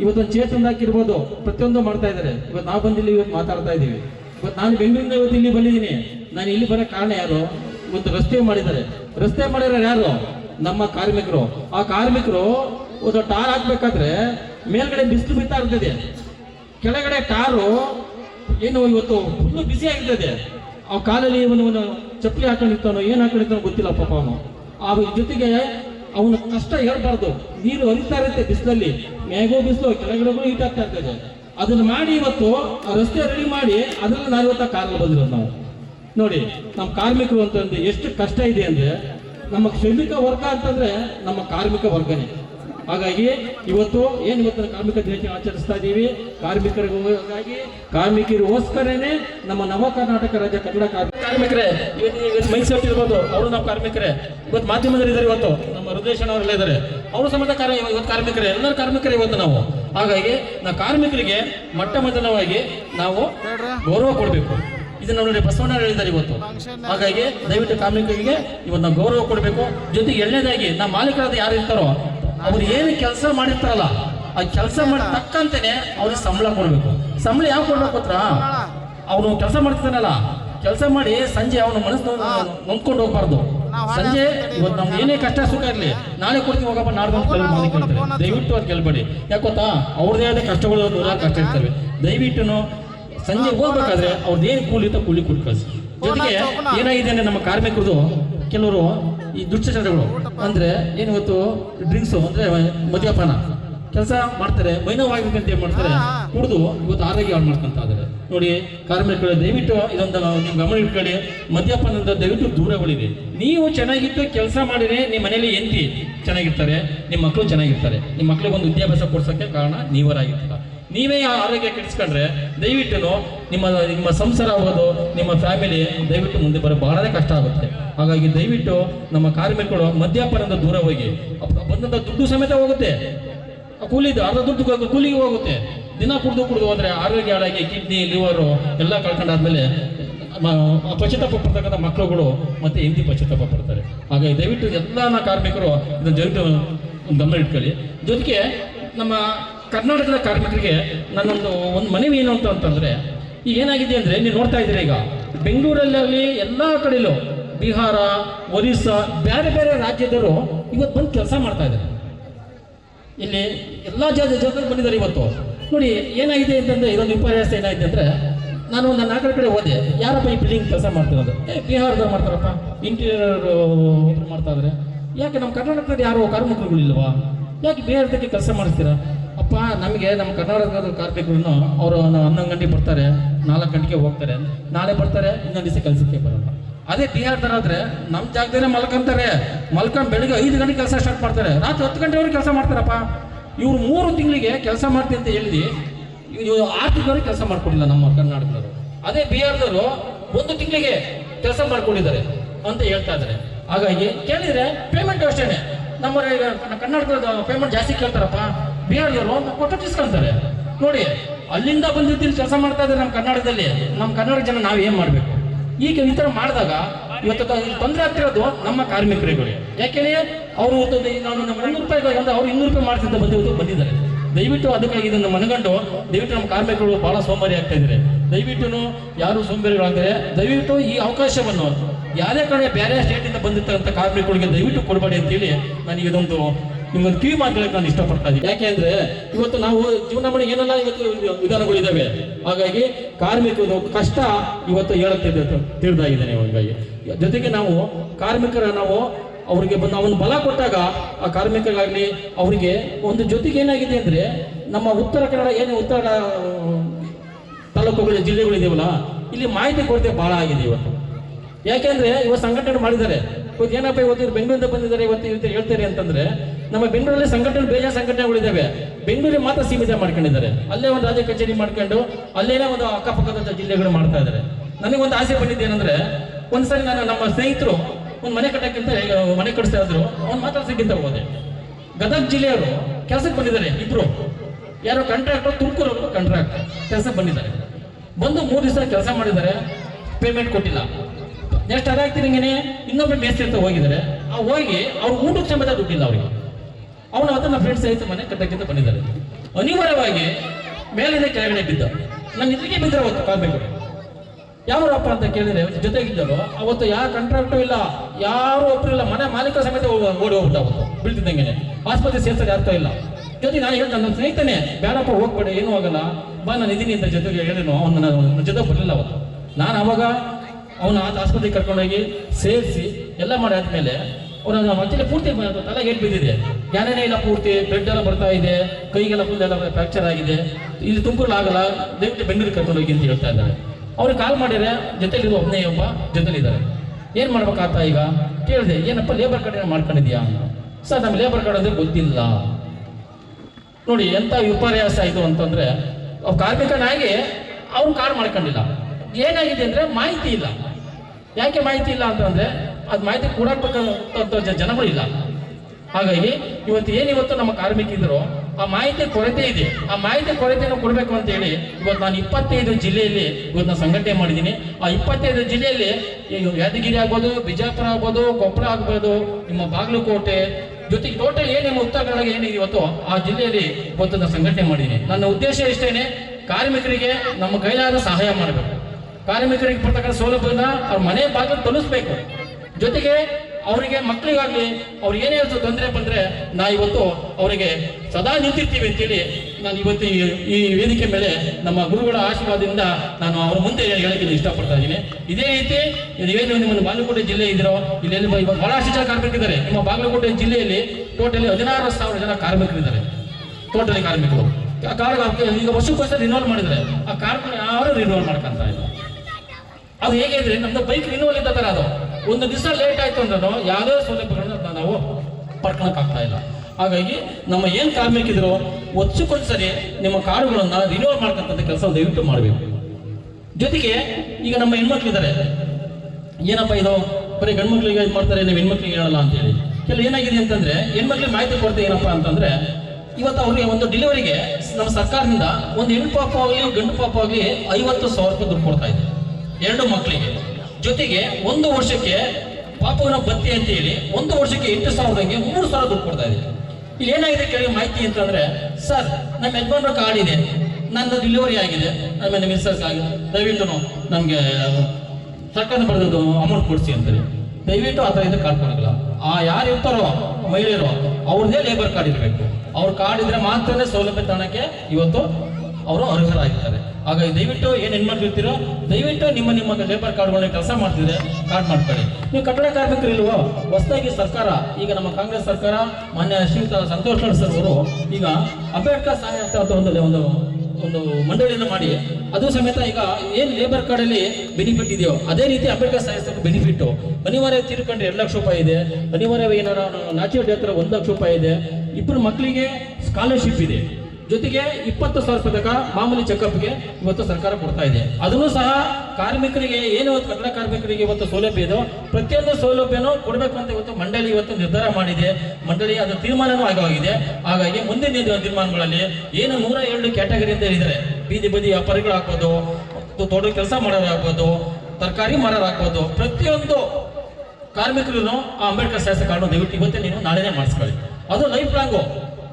ಇವತ್ತೊಂದು ಚೇತನ ಹಾಕಿರ್ಬೋದು, ಪ್ರತಿಯೊಂದು ಮಾಡ್ತಾ ಇದ್ದಾರೆ. ಇವತ್ತು ನಾವು ಬಂದಿಲ್ಲಿ ಇವತ್ತು ಮಾತಾಡ್ತಾ ಇದ್ದೀವಿ. ಇವತ್ತು ನಾನು ಬೆಂಗಳೂರಿಂದ ಇವತ್ತು ಇಲ್ಲಿ ಬಂದಿದ್ದೀನಿ. ನಾನು ಇಲ್ಲಿ ಬರೋ ಕಾರಣ ಯಾರು? ಇವತ್ತು ರಸ್ತೆ ಮಾಡಿದ್ದಾರೆ. ರಸ್ತೆ ಮಾಡಿರೋ ಯಾರು? ನಮ್ಮ ಕಾರ್ಮಿಕರು. ಆ ಕಾರ್ಮಿಕರು, ಒಂದು ಟಾರ್ ಹಾಕ್ಬೇಕಾದ್ರೆ ಮೇಲ್ಗಡೆ ಬಿಸಿಲು ಬಿತ್ತಾ ಇರ್ತದೆ. ಕೆಳಗಡೆ ಕಾರು ಏನು ಇವತ್ತು ಫುಲ್ಲು ಬಿಸಿ ಆಗಿರ್ತದೆ ಆ ಕಾಲಲ್ಲಿ ಇವನು ಚಪ್ಪಲಿ ಹಾಕೊಂಡಿರ್ತಾನೋ, ಏನು ಹಾಕೊಂಡಿರ್ತಾನೋ ಗೊತ್ತಿಲ್ಲ ಪಾಪ ಅವನು. ಆ ಜೊತೆಗೆ ಅವನು ಕಷ್ಟ ಹೇಳ್ಬಾರ್ದು. ನೀರು ಹರಿತಾ ಇರುತ್ತೆ ಬಿಸಿಲಲ್ಲಿ. ಮೇಘೋ ಬಿಸಿಲು, ಕೆಳಗಡೆಗೂ ಹೀಟ್ ಆಗ್ತಾ ಇರ್ತದೆ. ಅದನ್ನ ಮಾಡಿ ಇವತ್ತು ಆ ರಸ್ತೆ ರೆಡಿ ಮಾಡಿ, ಅದ್ರಲ್ಲಿ ನಾವು ಇವತ್ತು ಕಾರಲ್ಲಿ ಬಂದಿರೋದು ನಾವು. ನೋಡಿ ನಮ್ಮ ಕಾರ್ಮಿಕರು ಅಂತಂದ್ರೆ ಎಷ್ಟು ಕಷ್ಟ ಇದೆ ಅಂದ್ರೆ, ನಮ್ಮ ಶ್ರಮಿಕ ವರ್ಗ ಅಂತಂದ್ರೆ ನಮ್ಮ ಕಾರ್ಮಿಕ ವರ್ಗನೇ. ಹಾಗಾಗಿ ಇವತ್ತು ಏನು ಇವತ್ತು ಕಾರ್ಮಿಕ ದಿನಾಚರಣೆ ಆಚರಿಸ್ತಾ ಇದ್ದೀವಿ ಕಾರ್ಮಿಕರಿಗಾಗಿ ಕಾರ್ಮಿಕರಿಗೋಸ್ಕರನೇ ನಮ್ಮ ನವ ಕರ್ನಾಟಕ ರಾಜ್ಯ ಕನ್ನಡ ಕಾರ್ಮಿಕ ಕಾರ್ಮಿಕರೇ, ಇವತ್ತು ಮೈಸೂರು ಇರ್ಬೋದು. ಅವರು ನಮ್ಮ ಕಾರ್ಮಿಕರೇ. ಇವತ್ತು ಮಾಧ್ಯಮದಲ್ಲಿ ಇದ್ದಾರೆ ಇವತ್ತು. ನಮ್ಮ ಹೃದಯೇಶನ್ ಅವರೆಲ್ಲ ಇದ್ದಾರೆ. ಅವರು ಸಮೇತ ಕಾರ್ಯ ಇವತ್ತು ಕಾರ್ಮಿಕರೇ. ಎಲ್ಲರೂ ಕಾರ್ಮಿಕರೇ ಇವತ್ತು ನಾವು. ಹಾಗಾಗಿ ನಾವು ಕಾರ್ಮಿಕರಿಗೆ ಮೊಟ್ಟ ಮೊದಲವಾಗಿ ನಾವು ಗೌರವ ಕೊಡಬೇಕು. ಇದನ್ನ ನೋಡಿ ಬಸವಣ್ಣ ಹೇಳಿದ್ದಾರೆ ಇವತ್ತು. ಹಾಗಾಗಿ ದಯವಿಟ್ಟು ಕಾರ್ಮಿಕರಿಗೆ ಇವತ್ತು ನಾವು ಗೌರವ ಕೊಡಬೇಕು. ಜೊತೆಗೆ ಎರಡನೇದಾಗಿ ನಮ್ಮ ಮಾಲೀಕರಾದ ಯಾರು ಇರ್ತಾರೋ ಅವ್ರು ಏನು ಕೆಲಸ ಮಾಡಿರ್ತಾರಲ್ಲ ಆ ಕೆಲಸ ಮಾಡಿ ತಕ್ಕಂತೆನೆ ಅವ್ರಿಗೆ ಸಂಬಳ ಕೊಡ್ಬೇಕು. ಸಂಬಳ ಯಾವ ಕೊಡ್ಬೇಕು ಹತ್ರ ಅವನು ಕೆಲಸ ಮಾಡ್ತಿದ್ದಾನಲ್ಲ ಕೆಲಸ ಮಾಡಿ ಸಂಜೆ ಅವನ ಮನಸ್ಸು ನೊಂದ್ಕೊಂಡು ಹೋಗ್ಬಾರ್ದು. ಸಂಜೆ ಇವತ್ತು ನಮ್ಗೆ ಏನೇ ಕಷ್ಟ ಸುಖ ಇರಲಿ ನಾಳೆ ಕೊಡ್ತೀವಿ ಹೋಗಪ್ಪ ನಾಡ್ದು ಅಂತ ಕೇಳಿ ಮಾಲಿಕ್ ದಯವಿಟ್ಟು ಅವ್ರು ಕೇಳಬೇಡಿ. ಯಾಕೆ ಗೊತ್ತಾ? ಅವ್ರದೇ ಆದ ಕಷ್ಟಗಳು ನೂರಾರು ಕಷ್ಟ ಇರ್ತವೆ. ದಯವಿಟ್ಟು ಸಂಜೆ ಹೋಗ್ಬೇಕಾದ್ರೆ ಅವ್ರದ್ದು ಏನು ಕೂಲಿ ಅಂತ ಕೂಲಿ ಕೊಟ್ಟು ಕಳಿಸಿ. ಜೊತೆಗೆ ಏನಾಗಿದೆ ಅಂದರೆ ನಮ್ಮ ಕಾರ್ಮಿಕರದು? ಕೆಲವರು ಈ ದುಶ್ಚಟಗಳು ಅಂದ್ರೆ ಏನು ಇವತ್ತು ಡ್ರಿಂಕ್ಸು ಅಂದ್ರೆ ಮದ್ಯಪಾನ ಕೆಲಸ ಮಾಡ್ತಾರೆ ಮೈನವಾಗಬೇಕಂತ ಏನ್ ಮಾಡ್ತಾರೆ? ಕುಡಿದು ಇವತ್ತು ಆರೋಗ್ಯ ಹಾಳು ಮಾಡ್ಕೊಂತ ಇದ್ದಾರೆ ನೋಡಿ ಕಾರ್ಮಿಕರು ದಯವಿಟ್ಟು ಇದೊಂದು ನಿಮ್ಮ ಗಮನ ಇಟ್ಕೊಳ್ಳಿ. ಮದ್ಯಪಾನದ ದಯವಿಟ್ಟು ದೂರ ಉಳಿರಿ ನೀವು ಚೆನ್ನಾಗಿತ್ತು ಕೆಲಸ ಮಾಡಿದ್ರೆ ನಿಮ್ಮ ಮನೇಲಿ ಎಂತಿ ಚೆನ್ನಾಗಿರ್ತಾರೆ ನಿಮ್ಮ ಮಕ್ಕಳು ಚೆನ್ನಾಗಿರ್ತಾರೆ. ನಿಮ್ಮ ಮಕ್ಕಳಿಗೆ ಒಂದು ವಿದ್ಯಾಭ್ಯಾಸ ಕೊಡ್ಸೋಕ್ಕೆ ಕಾರಣ ನೀವರಾಗಿರ್ತೀರ. ನೀವೇ ಆರೋಗ್ಯ ಕೆಡಿಸ್ಕೊಂಡ್ರೆ ದಯವಿಟ್ಟು ನಿಮ್ಮ ನಿಮ್ಮ ಸಂಸಾರ ಆಗೋದು ನಿಮ್ಮ ಫ್ಯಾಮಿಲಿ ದಯವಿಟ್ಟು ಮುಂದೆ ಬರೋ ಬಹಳ ಕಷ್ಟ ಆಗುತ್ತೆ. ಹಾಗಾಗಿ ದಯವಿಟ್ಟು ನಮ್ಮ ಕಾರ್ಮಿಕರು ಮದ್ಯಪಾನದ ದೂರ ಹೋಗಿ ಬಂದಂಥ ದುಡ್ಡು ಸಮೇತ ಹೋಗುತ್ತೆ. ಕೂಲಿದು ಅರ್ಧ ದುಡ್ಡು ಕೂಲಿಗೆ ಹೋಗುತ್ತೆ. ದಿನ ಕುಡಿದು ಕುಡಿದು ಹೋದ್ರೆ ಆರೋಗ್ಯ ಹಾಳಾಗಿ ಕಿಡ್ನಿ ಲಿವರು ಎಲ್ಲ ಕಳ್ಕೊಂಡಾದ್ಮೇಲೆ ಪಶ್ಚಾತ್ತಾಪ ಪಡ್ತಕ್ಕಂಥ ಮಕ್ಕಳುಗಳು ಮತ್ತೆ ಹಿಂದಿ ಪಶ್ಚಾತ್ತಾಪ ಪಡ್ತಾರೆ. ಹಾಗಾಗಿ ದಯವಿಟ್ಟು ಎಲ್ಲ ಕಾರ್ಮಿಕರು ಇದನ್ನು ದಯವಿಟ್ಟು ಗಮನ ಇಟ್ಕೊಳ್ಳಿ. ಜೊತೆಗೆ ನಮ್ಮ ಕರ್ನಾಟಕದ ಕಾರ್ಮಿಕರಿಗೆ ನನ್ನೊಂದು ಒಂದು ಮನವಿ ಏನು ಅಂತ ಅಂತಂದರೆ, ಈಗ ಏನಾಗಿದೆ ಅಂದರೆ ನೀವು ನೋಡ್ತಾ ಇದ್ದೀರಿ ಈಗ ಬೆಂಗಳೂರಲ್ಲಿ ಎಲ್ಲ ಕಡೆಯಲ್ಲೂ ಬಿಹಾರ, ಒರಿಸ್ಸಾ ಬೇರೆ ಬೇರೆ ರಾಜ್ಯದವರು ಇವತ್ತು ಬಂದು ಕೆಲಸ ಮಾಡ್ತಾ ಇದ್ದಾರೆ. ಇಲ್ಲಿ ಎಲ್ಲ ಜಾತಿ ಜನರು ಬಂದಿದ್ದಾರೆ ಇವತ್ತು. ನೋಡಿ, ಏನಾಗಿದೆ ಅಂತಂದರೆ ಇದೊಂದು ವಿಪರ್ಯಾಸ ಏನಾಗಿದೆ ಅಂದರೆ, ನಾನು ಒಂದು ನಾಲ್ಕು ಕಡೆ ಹೋದೆ. ಯಾರಪ್ಪ ಈ ಬಿಲ್ಡಿಂಗ್ ಕೆಲಸ ಮಾಡ್ತಿರೋದು ಏ, ಬಿಹಾರದವ್ರು ಮಾಡ್ತಾರಪ್ಪ. ಇಂಟೀರಿಯರ್ ಮಾಡ್ತಾ ಇದ್ದಾರೆ ಯಾಕೆ ನಮ್ಮ ಕರ್ನಾಟಕದಲ್ಲಿ ಯಾರು ಕಾರ್ಮಿಕರುಗಳಿಲ್ವಾ? ಯಾಕೆ ಬಿಹಾರದಕ್ಕೆ ಕೆಲಸ ಮಾಡಿಸ್ತೀರಾ? ಅಪ್ಪ, ನಮಗೆ ನಮ್ಮ ಕರ್ನಾಟಕದ ಕಾರ್ಮಿಕರನ್ನು ಅವರು ಹನ್ನೊಂದು ಗಂಟೆಗೆ ಬರ್ತಾರೆ, ನಾಲ್ಕು ಗಂಟೆಗೆ ಹೋಗ್ತಾರೆ. ನಾಳೆ ಬರ್ತಾರೆ, ಇನ್ನೊಂದು ದಿವಸ ಕೆಲಸಕ್ಕೆ ಬರಲ್ಲ. ಅದೇ ಬಿಹಾರದರಾದ್ರೆ ನಮ್ಮ ಜಾಗದಲ್ಲೇ ಮಲ್ಕೊಂತಾರೆ. ಮಲ್ಕೊಂಡು ಬೆಳಿಗ್ಗೆ ಐದು ಗಂಟೆ ಕೆಲಸ ಸ್ಟಾರ್ಟ್ ಮಾಡ್ತಾರೆ. ರಾತ್ರಿ ಹತ್ತು ಗಂಟೆವರೆಗೆ ಕೆಲಸ ಮಾಡ್ತಾರಪ್ಪ. ಇವ್ರು ಮೂರು ತಿಂಗಳಿಗೆ ಕೆಲಸ ಮಾಡ್ತೀನಿ ಅಂತ ಹೇಳಿ, ಇವರು ಆರು ತಿಂಗಳವರೆಗೆ ಕೆಲಸ ಮಾಡ್ಕೊಂಡಿಲ್ಲ ನಮ್ಮ ಕರ್ನಾಟಕದವರು. ಅದೇ ಬಿಹಾರದವರು ಒಂದು ತಿಂಗಳಿಗೆ ಕೆಲಸ ಮಾಡ್ಕೊಂಡಿದ್ದಾರೆ ಅಂತ ಹೇಳ್ತಾ ಇದ್ದಾರೆ. ಹಾಗಾಗಿ ಕೇಳಿದರೆ ಪೇಮೆಂಟ್ ಅಷ್ಟೇನೆ. ನಮ್ಮ ಕರ್ನಾಟಕದ ಪೇಮೆಂಟ್ ಜಾಸ್ತಿ ಕೇಳ್ತಾರಪ್ಪ. ಬಿಹಾರದವರು ಕೊಟ್ಟು ಇಸ್ಕೊಂತಾರೆ ನೋಡಿ, ಅಲ್ಲಿಂದ ಬಂದಿದ್ದು ಕೆಲಸ ಮಾಡ್ತಾ ಇದ್ದಾರೆ ನಮ್ಮ ಕರ್ನಾಟಕದಲ್ಲಿ. ನಮ್ಮ ಕನ್ನಡ ಜನ ನಾವು ಏನ್ ಮಾಡ್ಬೇಕು? ಈಗ ಈ ತರ ಮಾಡಿದಾಗ ಇವತ್ತು ತೊಂದರೆ ಆಗ್ತಿರೋದು ನಮ್ಮ ಕಾರ್ಮಿಕರುಗಳಿಗೆ ಯಾಕೆಂದ್ರೆ ಅವರು ನಾನು ನಮ್ಮ ಮುನ್ನೂರು ರೂಪಾಯಿ ಅಂದ್ರೆ ಅವ್ರು ಇನ್ನೂರು ರೂಪಾಯಿ ಮಾಡ್ತಿದ್ದ ಬಂದಿದ್ದು ಬಂದಿದ್ದಾರೆ. ದಯವಿಟ್ಟು ಅದಕ್ಕಾಗಿ ಇದನ್ನು ಮನಗಂಡು, ದಯವಿಟ್ಟು ನಮ್ಮ ಕಾರ್ಮಿಕರು ಬಹಳ ಸೋಮಾರಿ ಆಗ್ತಾ ಇದ್ದಾರೆ. ದಯವಿಟ್ಟು ಯಾರು ಸೋಂಬೇರಿಗಳಾಗ್ತಾರೆ ದಯವಿಟ್ಟು ಈ ಅವಕಾಶವನ್ನು ಯಾರೇ ಕಡೆ ಬೇರೆ ಸ್ಟೇಟಿಂದ ಬಂದಿರ್ತಕ್ಕಂಥ ಕಾರ್ಮಿಕರಿಗೆ ದಯವಿಟ್ಟು ಕೊಡಬೇಡಿ ಅಂತೇಳಿ ನನಗೆ ಇದೊಂದು ನಿಮ್ಮೊಂದು ಕಿವಿ ಮಾತಾಡಕ್ಕೆ ನಾನು ಇಷ್ಟಪಡ್ತಾ ಇದ್ದೀನಿ. ಯಾಕೆಂದ್ರೆ ಇವತ್ತು ನಾವು ಜೀವನ ಮಾಡಿ ಏನೆಲ್ಲ ಇವತ್ತು ವಿಧಾನಗಳಿದ್ದಾವೆ? ಹಾಗಾಗಿ ಕಾರ್ಮಿಕರು ಕಷ್ಟ ಇವತ್ತು ಹೇಳುತ್ತಿದ್ದೆ ತಿಳಿದ ಇದ್ದೇನೆ ಹೀಗಾಗಿ. ಜೊತೆಗೆ ನಾವು ಕಾರ್ಮಿಕರ ನಾವು ಅವರಿಗೆ ಬಂದು ಅವನು ಬಲ ಕೊಟ್ಟಾಗ ಆ ಕಾರ್ಮಿಕರಾಗಲಿ ಅವರಿಗೆ ಒಂದು ಜೊತೆಗೆ ಏನಾಗಿದೆ ಅಂದ್ರೆ ನಮ್ಮ ಉತ್ತರ ಕನ್ನಡ ಏನು ಉತ್ತರ ತಾಲೂಕುಗಳ ಜಿಲ್ಲೆಗಳಿದೆಯಲ್ಲ ಇಲ್ಲಿ ಮಾಹಿತಿ ಕೊರತೆ ಬಹಳ ಆಗಿದೆ ಇವತ್ತು. ಯಾಕೆಂದ್ರೆ ಇವತ್ತು ಸಂಘಟನೆ ಮಾಡಿದ್ದಾರೆ. ಇವತ್ತು ಏನಪ್ಪ ಇವತ್ತು ಇವ್ರು ಬೆಂಗಳೂರಿಂದ ಬಂದಿದ್ದಾರೆ, ಇವತ್ತು ಇವತ್ತು ಹೇಳ್ತಾರೆ ಅಂತಂದ್ರೆ, ನಮ್ಮ ಬೆಂಗಳೂರಲ್ಲಿ ಸಂಘಟನೆ, ಬೇಜಾರು ಸಂಘಟನೆಗಳಿದ್ದಾವೆ ಬೆಂಗಳೂರಿಗೆ ಮಾತ್ರ ಸೀಮಿತ ಮಾಡ್ಕೊಂಡಿದ್ದಾರೆ. ಅಲ್ಲೇ ಒಂದು ರಾಜ್ಯ ಕಚೇರಿ ಮಾಡ್ಕೊಂಡು ಅಲ್ಲೇನೇ ಒಂದು ಅಕ್ಕಪಕ್ಕದ ಜಿಲ್ಲೆಗಳು ಮಾಡ್ತಾ ಇದ್ದಾರೆ ನನಗೊಂದು ಆಸೆ ಬಂದಿದ್ದು ಏನಂದ್ರೆ ಒಂದ್ಸರಿ ನಾನು ನಮ್ಮ ಸ್ನೇಹಿತರು ಒಂದು ಮನೆ ಕಟ್ಟಕ್ಕಿಂತ ಮನೆ ಕಟ್ಟಿಸ್ತಾ ಇದ್ರು, ಅವ್ನು ಮಾತಾಡ್ಸಕ್ಕಿಂತ ಹೋದೆ. ಗದಗ ಜಿಲ್ಲೆಯವರು ಕೆಲಸಕ್ಕೆ ಬಂದಿದ್ದಾರೆ, ಇಬ್ರು. ಯಾರೋ ಕಾಂಟ್ರಾಕ್ಟರ್ ತುಮಕೂರು ಕಾಂಟ್ರಾಕ್ಟ್ ಕೆಲಸಕ್ಕೆ ಬಂದಿದ್ದಾರೆ. ಬಂದು ಮೂರು ದಿವಸ ಕೆಲಸ ಮಾಡಿದ್ದಾರೆ ಪೇಮೆಂಟ್ ಕೊಟ್ಟಿಲ್ಲ. ನೆಕ್ಸ್ಟ್ ಅದಾಗ್ತಿರಂಗೇನೆ ಹಿಂಗೇನೆ ಇನ್ನೊಬ್ಬರು ಮೇಸ್ತ್ರಿ ಅಂತ ಹೋಗಿದ್ದಾರೆ. ಆ ಹೋಗಿ ಅವ್ರ ಊಟಕ್ಕೆ ಸಮೇತ ದುಡ್ಡಿಲ್ಲ ಅವ್ರಿಗೆ. ಅವನು ಅದನ್ನ ಫ್ರೆಂಡ್ಸ್ ಸಹಿತ ಮನೆ ಕಟ್ಟಕ್ಕಿಂತ ಬಂದಿದ್ದಾರೆ. ಅನಿವಾರ್ಯವಾಗಿ ಮೇಲಿಂದ ಕೆಳಗಡೆ ಬಿದ್ದ. ನನ್ನ ಇದ್ರಿಗೆ ಬಿದ್ದರೆ ಅವತ್ತು ಕಾಲ್ಬೇಕು ಅಪ್ಪ ಅಂತ ಕೇಳಿದ್ರೆ ಜೊತೆಗಿದ್ದರು ಅವತ್ತು ಯಾವ ಕಾಂಟ್ರಾಕ್ಟು ಇಲ್ಲ, ಯಾರು ಒಬ್ರು ಇಲ್ಲ, ಮನೆ ಮಾಲೀಕ ಸಮೇತ ಓಡಿ ಹೋಗ್ಬಿಟ್ಟ ಅವತ್ತು ಬೀಳ್ತಿದ್ದಂಗೆ ಆಸ್ಪತ್ರೆ ಸೇರ್ಸೋದು ಅರ್ಥ ಇಲ್ಲ. ಜೊತೆ ನಾನು ಹೇಳ್ತಾ ನನ್ನ ಸ್ನೇಹಿತನೇ, ಬೇಡಪ್ಪ, ಹೋಗ್ಬೇಡ, ಏನೂ ಆಗಲ್ಲ. ಬಾ, ನಾನು ಇದೀನಿ ಅಂತ ಜೊತೆಗೆ ಹೇಳಿದ್ರು ಅವನು ನನ್ನ ಜೊತೆ ಬರಲಿಲ್ಲ ಅವತ್ತು. ನಾನು ಅವಾಗ ಅವನ ಆಸ್ಪತ್ರೆಗೆ ಕರ್ಕೊಂಡೋಗಿ ಸೇರಿಸಿ ಎಲ್ಲ ಮಾಡಿ ಆದ್ಮೇಲೆ ಅವನ ಮತ್ತೆ ಪೂರ್ತಿ ತಲ ಏಟ್ ಬಿದ್ದಿದೆ? ಜ್ಞಾನನೇ ಇಲ್ಲ ಪೂರ್ತಿ ಬ್ಲಡ್ ಎಲ್ಲ ಬರ್ತಾ ಇದೆ, ಕೈಗೆಲ್ಲ ಫುಲ್ ಎಲ್ಲ ಫ್ರಾಕ್ಚರ್ ಆಗಿದೆ. ಇಲ್ಲಿ ತುಮಕೂರು ಆಗಲ್ಲ, ದಯವಿಟ್ಟು ಬೆಂಗಳೂರಿಗೆ ಕರ್ಕೊಂಡೋಗಿ ಅಂತ ಹೇಳ್ತಾ ಇದ್ದಾರೆ. ಅವ್ರಿಗೆ ಕಾಲ್ ಮಾಡಿದ್ರೆ ಜೊತೆಲಿರೋ ಒಬ್ಬನೇ ಒಬ್ಬ ಜೊತೆಲಿದ್ದಾರೆ. ಏನ್ ಮಾಡ್ಬೇಕಾತ ಈಗ? ಕೇಳಿದೆ, ಏನಪ್ಪ ಲೇಬರ್ ಕಾರ್ಡ್ ಮಾಡ್ಕೊಂಡಿದ್ಯಾ? ಸರ್ ನಮ್ಮ ಲೇಬರ್ ಕಾರ್ಡ್ ಅಂದ್ರೆ ಗೊತ್ತಿಲ್ಲ. ನೋಡಿ, ಎಂತ ವಿಪರ್ಯಾಸ ಇದು ಅಂತಂದ್ರೆ ಕಾರ್ಮಿಕನಾಗಿ ಅವ್ರು ಕಾರ್ಡ್ ಮಾಡ್ಕೊಂಡಿಲ್ಲ. ಏನಾಗಿದೆ ಅಂದ್ರೆ ಮಾಹಿತಿ ಇಲ್ಲ. ಯಾಕೆ ಮಾಹಿತಿ ಇಲ್ಲ ಅಂತಂದ್ರೆ ಅದು ಮಾಹಿತಿ ಕೊಡಬೇಕಂತ ಜನಗಳಿಲ್ಲ ಹಾಗಾಗಿ ಇವತ್ತು ಏನಿವತ್ತು ನಮ್ಮ ಕಾರ್ಮಿಕರಿದ್ರು ಆ ಮಾಹಿತಿ ಕೊರತೆ ಇದೆ. ಆ ಮಾಹಿತಿ ಕೊರತೆಯನ್ನು ಕೊಡಬೇಕು ಅಂತ ಹೇಳಿ ಇವತ್ತು ನಾನು ಇಪ್ಪತ್ತೈದು ಜಿಲ್ಲೆಯಲ್ಲಿ ಇವತ್ತು ನಾನು ಸಂಘಟನೆ ಮಾಡಿದ್ದೀನಿ. ಆ ಇಪ್ಪತ್ತೈದು ಜಿಲ್ಲೆಯಲ್ಲಿ ಯಾದಗಿರಿ ಆಗ್ಬೋದು, ಬಿಜಾಪುರ ಆಗ್ಬೋದು ಕೊಪ್ಪಳ ಆಗ್ಬೋದು, ನಿಮ್ಮ ಬಾಗಲಕೋಟೆ, ಜೊತೆಗೆ ಟೋಟಲ್ ಏನು ನಿಮ್ಮ ಉತ್ತರಗಳಿಗೆ ಏನಿದೆ ಇವತ್ತು, ಆ ಜಿಲ್ಲೆಯಲ್ಲಿ ಇವತ್ತು ಸಂಘಟನೆ ಮಾಡಿದ್ದೀನಿ. ನನ್ನ ಉದ್ದೇಶ ಇಷ್ಟೇನೆ, ಕಾರ್ಮಿಕರಿಗೆ ನಮ್ಮ ಕೈಲಾದ ಸಹಾಯ ಮಾಡಬೇಕು. ಕಾರ್ಮಿಕರಿಗೆ ಬರ್ತಕ್ಕಂಥ ಸೌಲಭ್ಯನ ಅವ್ರ ಮನೆ ಬಾಗಿಲು ತಲುಪಿಸ್ಬೇಕು ಜೊತೆಗೆ ಅವರಿಗೆ ಮಕ್ಕಳಿಗಾಗಲಿ ಅವ್ರಿಗೆ ಏನೇ ತೊಂದರೆ ಬಂದ್ರೆ ನಾ ಇವತ್ತು ಅವರಿಗೆ ಸದಾ ನಿಂತಿರ್ತೀವಿ ಅಂತೇಳಿ ನಾನು ಇವತ್ತು ಈ ವೇದಿಕೆ ಮೇಲೆ ನಮ್ಮ ಗುರುಗಳ ಆಶೀರ್ವಾದದಿಂದ ನಾನು ಅವರ ಮುಂದೆ ಹೇಳಕ್ಕೆ ಇಷ್ಟಪಡ್ತಾ ಇದ್ದೀನಿ. ಇದೇ ರೀತಿ ನೀವೇನು ನಿಮ್ಮ ಬಾಗಲಕೋಟೆ ಜಿಲ್ಲೆ ಇದ್ದೀರೋ, ಇಲ್ಲಿ ಎಲ್ಲಿ ಇವಾಗ ಬಹಳಷ್ಟು ಜನ ಕಾರ್ಮಿಕರಿದ್ದಾರೆ ನಿಮ್ಮ ಬಾಗಲಕೋಟೆ ಜಿಲ್ಲೆಯಲ್ಲಿ ಟೋಟಲಿ ಹದಿನಾರು ಸಾವಿರ ಜನ ಕಾರ್ಮಿಕರಿದ್ದಾರೆ ಟೋಟಲಿ ಕಾರ್ಮಿಕರು. ಆ ಈಗ ವರ್ಷಕ್ಕೋಸ್ಕರ ರಿನೋಲ್ ಮಾಡಿದ್ದಾರೆ ಆ ಕಾರ್ಡ್ ಯಾರು ರಿನೋಲ್ ಮಾಡ್ಕೊಂತ ಇಲ್ಲ. ಅದು ಹೇಗೆ ಇದ್ರೆ ನಮ್ದು ಬೈಕ್ ರಿನೋವಲ್ ಇದ್ದ ತರ ಅದು. ಒಂದು ದಿವಸ ಲೇಟ್ ಆಯ್ತು ಅಂದ್ರೂ ಯಾವುದೇ ಸೌಲಭ್ಯಗಳನ್ನ ನಾವು ಪಡ್ಕೊಳಕ್ ಆಗ್ತಾ ಇಲ್ಲ. ಹಾಗಾಗಿ ನಮ್ಮ ಏನ್ ಕಾರ್ಮಿಕಿದ್ರು ಸರಿ ನಿಮ್ಮ ಕಾರುಗಳನ್ನ ರಿನೋವಲ್ ಮಾಡ್ತಕ್ಕಂಥ ಕೆಲಸ ದಯವಿಟ್ಟು ಮಾಡಬೇಕು. ಜೊತೆಗೆ ಈಗ ನಮ್ಮ ಹೆಣ್ಮಕ್ಳಿದ್ದಾರೆ ಏನಪ್ಪ ಇದು? ಬರೀ ಗಂಡ್ಮಕ್ಳಿಗೆ ಇದು ಮಾಡ್ತಾರೆ, ನೀವು ಹೆಣ್ಮಕ್ಳಿಗೆ ಹೇಳಲ್ಲ ಅಂತ ಹೇಳಿ ಕೆಲವು ಏನಾಗಿದೆ ಅಂತಂದ್ರೆ, ಹೆಣ್ಮಕ್ಳಿಗೆ ಮಾಹಿತಿ ಕೊರತೆ ಏನಪ್ಪ ಅಂತಂದ್ರೆ, ಇವತ್ತು ಅವ್ರಿಗೆ ಒಂದು ಡೆಲಿವರಿಗೆ ನಮ್ಮ ಸರ್ಕಾರದಿಂದ ಒಂದು ಹೆಣ್ಣು ಪಾಪ ಆಗಲಿ, ಗಂಡು ಪಾಪ ಆಗಲಿ ಐವತ್ತು ಸಾವಿರ ರೂಪಾಯಿ ದುಡ್ಡು ಕೊಡ್ತಾ ಇದೆ ಎರಡು ಮಕ್ಕಳಿಗೆ. ಜೊತೆಗೆ ಒಂದು ವರ್ಷಕ್ಕೆ ಪಾಪುವಿನ ಬತ್ತಿ ಅಂತ ಹೇಳಿ ಒಂದು ವರ್ಷಕ್ಕೆ ಎಂಟು ಸಾವಿರದಂಗೆ ಮೂರು ಸಾವಿರ ದುಡ್ಡು ಕೊಡ್ತಾ ಇದೆ ಇಲ್ಲಿ ಏನಾಗಿದೆ ಕೇಳಿ ಮಾಹಿತಿ ಅಂತಂದ್ರೆ, ಸರ್, ನಮ್ಮ ಯಜಮಾನ್ರ ಕಾರ್ಡ್ ಇದೆ. ನನ್ನ ಡೆಲಿವರಿ ಆಗಿದೆ. ಆಮೇಲೆ ಮಿಸ್ಸಸ್ ಆಗಿದೆ ದಯವಿಟ್ಟು ನಮಗೆ ಸರ್ಕಾರ ಬರೆದದ್ದು ಅಮೌಂಟ್ ಕೊಡಿಸಿ ಅಂತಾರೆ ದಯವಿಟ್ಟು ಆ ಥರ ಇದು ಕಾರ್ಡ್ ಕೊಡೋದಿಲ್ಲ. ಆ ಯಾರು ಇರ್ತಾರೋ, ಮಹಿಳೆಯರು, ಅವ್ರದ್ದೇ ಲೇಬರ್ ಕಾರ್ಡ್ ಇರಬೇಕು. ಅವ್ರ ಕಾರ್ಡ್ ಇದ್ರೆ ಮಾತ್ರನೇ ಸೌಲಭ್ಯ ತಾಣಕ್ಕೆ ಇವತ್ತು ಅವರು ಅರ್ಹರಾಗಿರ್ತಾರೆ ಹಾಗಾಗಿ ದಯವಿಟ್ಟು ಏನು ಹೆಣ್ಮಕ್ಳು ಇರ್ತೀರೋ ದಯವಿಟ್ಟು ನಿಮ್ಮ ನಿಮ್ಮ ಲೇಬರ್ ಕಾರ್ಡ್ಗಳನ್ನ ಕೆಲಸ ಮಾಡ್ತಿದ್ರೆ ಕಾರ್ಡ್ ಮಾಡ್ಕೊಳ್ಳಿ. ನೀವು ಕಟ್ಟಡ ಕಾರ್ಮಿಕರು ಇಲ್ವೋ? ಹೊಸದಾಗಿ ಸರ್ಕಾರ, ಈಗ ನಮ್ಮ ಕಾಂಗ್ರೆಸ್ ಸರ್ಕಾರ, ಮಾನ್ಯ ಶ್ರೀಯುತ ಸಂತೋಷ್ ಸರ್ ಅವರು ಈಗ ಅಂಬೇಡ್ಕರ್ ಸಹಾಯ ಅಂತ ಒಂದು ಒಂದು ಒಂದು ಮಂಡಳಿಯನ್ನು ಮಾಡಿ, ಅದು ಸಮೇತ ಈಗ ಏನು ಲೇಬರ್ ಕಾರ್ಡ್ ಅಲ್ಲಿ ಬೆನಿಫಿಟ್ ಇದೆಯೋ, ಅದೇ ರೀತಿ ಅಂಬೇಡ್ಕರ್ ಸಹಾಯ ಬೆನಿಫಿಟ್ಟು ಅನಿವಾರ್ಯ ತೀರ್ಕೊಂಡ್ರೆ ಎರಡು ಲಕ್ಷ ರೂಪಾಯಿ ಇದೆ ಅನಿವಾರ್ಯ ಏನಾರ ನಾಚಿ ಹತ್ರ ಒಂದು ಲಕ್ಷ ರೂಪಾಯಿ ಇದೆ ಇಬ್ಬರು ಮಕ್ಕಳಿಗೆ ಸ್ಕಾಲರ್ಶಿಪ್ ಇದೆ. ಜೊತೆಗೆ ಇಪ್ಪತ್ತು ಸಾವಿರ ಪದಕ ಮಾಮೂಲಿ ಚೆಕಪ್ಗೆ ಇವತ್ತು ಸರ್ಕಾರ ಕೊಡ್ತಾ ಇದೆ. ಅದನ್ನು ಸಹ ಕಾರ್ಮಿಕರಿಗೆ ಏನು ಇವತ್ತು ಕನ್ನಡ ಕಾರ್ಮಿಕರಿಗೆ ಇವತ್ತು ಸೌಲಭ್ಯ ಇದೋ ಪ್ರತಿಯೊಂದು ಸೌಲಭ್ಯನೂ ಕೊಡಬೇಕು ಅಂತ ಇವತ್ತು ಮಂಡಳಿ ಇವತ್ತು ನಿರ್ಧಾರ ಮಾಡಿದೆ. ಮಂಡಳಿ ಅದು ತೀರ್ಮಾನವೂ ಆಗವಾಗಿದೆ ಹಾಗಾಗಿ ಮುಂದಿನ ತೀರ್ಮಾನಗಳಲ್ಲಿ ಏನು ನೂರ ಎರಡು ಕ್ಯಾಟಗರಿ ಅಂತ ಹೇಳಿದರೆ ಬೀದಿ ಬದಿ ವ್ಯಾಪಾರಿಗಳಾಗ್ಬೋದು ತೋಟ ಕೆಲಸ ಮಾಡೋರಾಗ್ಬೋದು, ತರಕಾರಿ ಮಾರೋರಾಗ್ಬೋದು, ಪ್ರತಿಯೊಂದು ಕಾರ್ಮಿಕರು ಆ ಅಂಬೇಡ್ಕರ್ ಶಾಸಕ ದಯವಿಟ್ಟು ಇವತ್ತೇ ನೀವು ನಾಳೆನೇ ಮಾಡಿಸ್ಕೊಳ್ಳಿ. ಅದು ಲೈಫ್ ಲಾಂಗು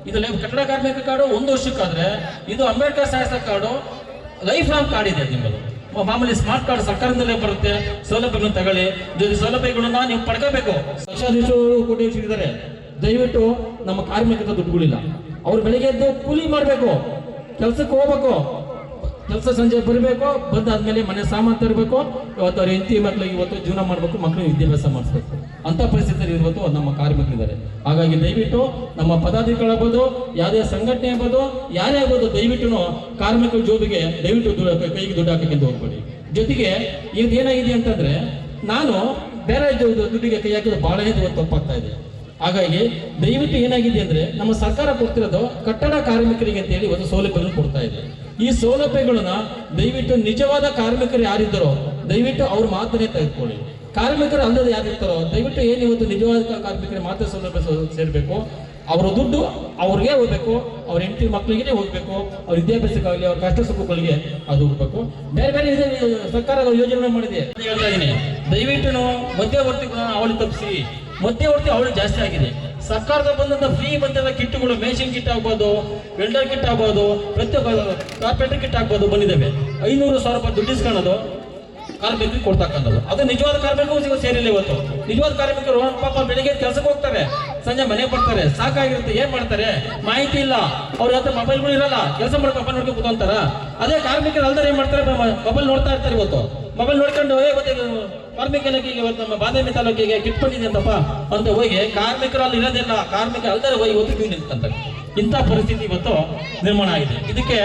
ಇದು ಕಟ್ಟಡ ಕಾರ್ಮಿಕ ಕಾರ್ಡು ಒಂದು ವರ್ಷಕ್ಕಾದ್ರೆ ಇದು ಅಂಬೇಡ್ಕರ್ ಶಾಸ್ತ್ರ ಕಾರ್ಡು ಲೈಫ್ ಲಾಂಗ್ ಕಾರ್ಡ್ ಇದೆ ನಿಮ್ಮದು. ಮಾಮೂಲಿ ಸ್ಮಾರ್ಟ್ ಕಾರ್ಡ್ ಸರ್ಕಾರದಿಂದಲೇ ಬರುತ್ತೆ, ಸೌಲಭ್ಯಗಳನ್ನು ತಗೊಳ್ಳಿ. ಸೌಲಭ್ಯಗಳನ್ನ ನೀವು ಪಡ್ಕೋಬೇಕು. ಲಕ್ಷಾಧೀಶರು ಸಿಗಿದರೆ ದಯವಿಟ್ಟು ನಮ್ಮ ಕಾರ್ಮಿಕರ ದುಡ್ಡುಗಳಿಲ್ಲ. ಅವ್ರು ಬೆಳಿಗ್ಗೆ ಎದ್ದು ಕೂಲಿ ಮಾಡಬೇಕು, ಕೆಲಸಕ್ಕೆ ಹೋಗ್ಬೇಕು. ಕೆಲಸ ಸಂಜೆ ಬರಬೇಕು, ಬಂದಾದ್ಮೇಲೆ ಮನೆ ಸಾಮಾನು ತರಬೇಕು, ಇವತ್ತು ಅವ್ರ ಹೆಂಡತಿ ಮಕ್ಕಳಿಗೆ ಇವತ್ತು ಜೀವನ ಮಾಡಬೇಕು ಮಕ್ಕಳು ವಿದ್ಯಾಭ್ಯಾಸ ಮಾಡಿಸ್ಬೇಕು. ಅಂತ ಪರಿಸ್ಥಿತಿಯಲ್ಲಿ ಇವತ್ತು ನಮ್ಮ ಕಾರ್ಮಿಕರಿದ್ದಾರೆ. ಹಾಗಾಗಿ ದಯವಿಟ್ಟು ನಮ್ಮ ಪದಾಧಿಕಾರಿಗಳಾಗ್ಬೋದು ಯಾವುದೇ ಸಂಘಟನೆ ಆಗ್ಬೋದು, ಯಾರೇ ಆಗ್ಬೋದು, ದಯವಿಟ್ಟು ಕಾರ್ಮಿಕರ ಜೋಬಿಗೆ ದಯವಿಟ್ಟು ಕೈಗೆ ದುಡ್ಡು ಹಾಕಕ್ಕೆ ಹೋಗ್ಬೇಡಿ. ಜೊತೆಗೆ ಇದು ಏನಾಗಿದೆ ಅಂತಂದ್ರೆ, ನಾನು ಬೇರೆ ದುಡ್ಡಿಗೆ ಕೈ ಹಾಕಿದ್ರೆ ಬಹಳ ತಪ್ಪಾಗ್ತಾ ಇದೆ. ಹಾಗಾಗಿ ದಯವಿಟ್ಟು ಏನಾಗಿದೆ ಅಂದ್ರೆ, ನಮ್ಮ ಸರ್ಕಾರ ಕೊಡ್ತಿರೋದು ಕಟ್ಟಡ ಕಾರ್ಮಿಕರಿಗೆ ಅಂತ ಹೇಳಿ ಒಂದು ಸೌಲಭ್ಯಗಳನ್ನು ಕೊಡ್ತಾ ಇದೆ. ಈ ಸೌಲಭ್ಯಗಳನ್ನ ದಯವಿಟ್ಟು ನಿಜವಾದ ಕಾರ್ಮಿಕರು ಯಾರಿದ್ದಾರೋ, ದಯವಿಟ್ಟು ಅವ್ರ ಮಾತನ್ನೇ ತೆಗೆದುಕೊಳ್ಳಿ. ಕಾರ್ಮಿಕರು ಅಲ್ಲದೆ ಯಾರಿರ್ತಾರೋ, ದಯವಿಟ್ಟು ಏನು ಇವತ್ತು ನಿಜವಾದ ಕಾರ್ಮಿಕರಿಗೆ ಮಾತ್ರ ಸೌಲಭ್ಯ ಸೇರಬೇಕು? ಅವರ ದುಡ್ಡು ಅವ್ರಿಗೆ ಹೋಗ್ಬೇಕು, ಅವ್ರ ಹೆಂಡತಿ ಮಕ್ಕಳಿಗೆ ಹೋಗ್ಬೇಕು, ಅವ್ರ ವಿದ್ಯಾಭ್ಯಾಸಕ್ಕಾಗಲಿ, ಅವ್ರ ಕಷ್ಟ ಸುಖಗಳಿಗೆ ಅದು ಹೋಗ್ಬೇಕು. ಬೇರೆ ಬೇರೆ ಇದೆ ಸರ್ಕಾರ ಯೋಜನೆ ಮಾಡಿದೆ. ಹೇಳ್ತಾ ಇದ್ದೀನಿ. ದಯವಿಟ್ಟು ಮಧ್ಯವರ್ತಿಗಳನ್ನ ಅವಳಿ ತಪ್ಪಿಸಿ ಮಧ್ಯವರ್ತಿ ಅವಳಿ ಜಾಸ್ತಿ ಆಗಿದೆ. ಸರ್ಕಾರದ ಬಂದಂತ ಫ್ರೀ ಬಂದಂತ ಕಿಟ್ಗಳು ಮೇಷಿನ್ ಕಿಟ್ ಆಗ್ಬೋದು ವೆಲ್ಡರ್ ಕಿಟ್ ಆಗ್ಬೋದು ಪ್ರತಿಯೊಬ್ಬ ಕಾರ್ಪೆಂಟರ್ ಕಿಟ್ ಆಗ್ಬೋದು ಬಂದಿದ್ದಾವೆ. ಐನೂರು ಸಾವಿರ ರೂಪಾಯಿ ದುಡ್ಡು ಇಸ್ಕೊಳ್ಳೋದು ಕಾರ್ಮಿಕರಿಗೆ ಕೊಡ್ತಕ್ಕಂಥದ್ದು. ಅದು ನಿಜವಾದ ಕಾರ್ಮಿಕರು ಸಿಗೋ ಸೇರಿಲ್ಲ ಇವತ್ತು. ನಿಜವಾದ ಕಾರ್ಮಿಕರು ಪಾಪ ಬೆಳಿಗ್ಗೆ ಕೆಲಸಕ್ಕೆ ಹೋಗ್ತಾರೆ, ಸಂಜೆ ಮನೆಗೆ ಬರ್ತಾರೆ, ಸಾಕಾಗಿರುತ್ತೆ, ಏನ್ ಮಾಡ್ತಾರೆ? ಮಾಹಿತಿ ಇಲ್ಲ. ಅವ್ರ ಹತ್ರ ಮೊಬೈಲ್ಗಳು ಇರಲ್ಲ. ಕೆಲಸ ಮಾಡ್ಕೊಂಡು ಮೊಬೈಲ್ ನೋಡ್ಕೊಂಡು ಕೂತ್ಕೊಂತಾರ. ಅದೇ ಕಾರ್ಮಿಕರು ಅಲ್ದಾರ ಏನ್ ಮಾಡ್ತಾರೆ? ಮೊಬೈಲ್ ನೋಡ್ತಾ ಇರ್ತಾರೆ ಇವತ್ತು. ಮೊಬೈಲ್ ನೋಡ್ಕೊಂಡು, ಏ, ಇವತ್ತು ಕಾರ್ಮಿಕ ಇಲಾಖೆಗೆ ಇವತ್ತು ನಮ್ಮ ಬಾದಾಮಿ ತಾಲೂಕಿಗೆ ಕಿಟ್ ಬಂದಿದೆ ಅಂತಪ್ಪ. ಅಂತ ಹೋಗಿ ಕಾರ್ಮಿಕರಲ್ಲಿ ಇರೋದಿಲ್ಲ. ಕಾರ್ಮಿಕ ಅಲ್ಲದೆ ಹೋಗಿ ಇವತ್ತು ಕ್ಯೂ ಇಂತ ಇಂಥ ಪರಿಸ್ಥಿತಿ ಇವತ್ತು ನಿರ್ಮಾಣ ಆಗಿದೆ. ಇದಕ್ಕೆ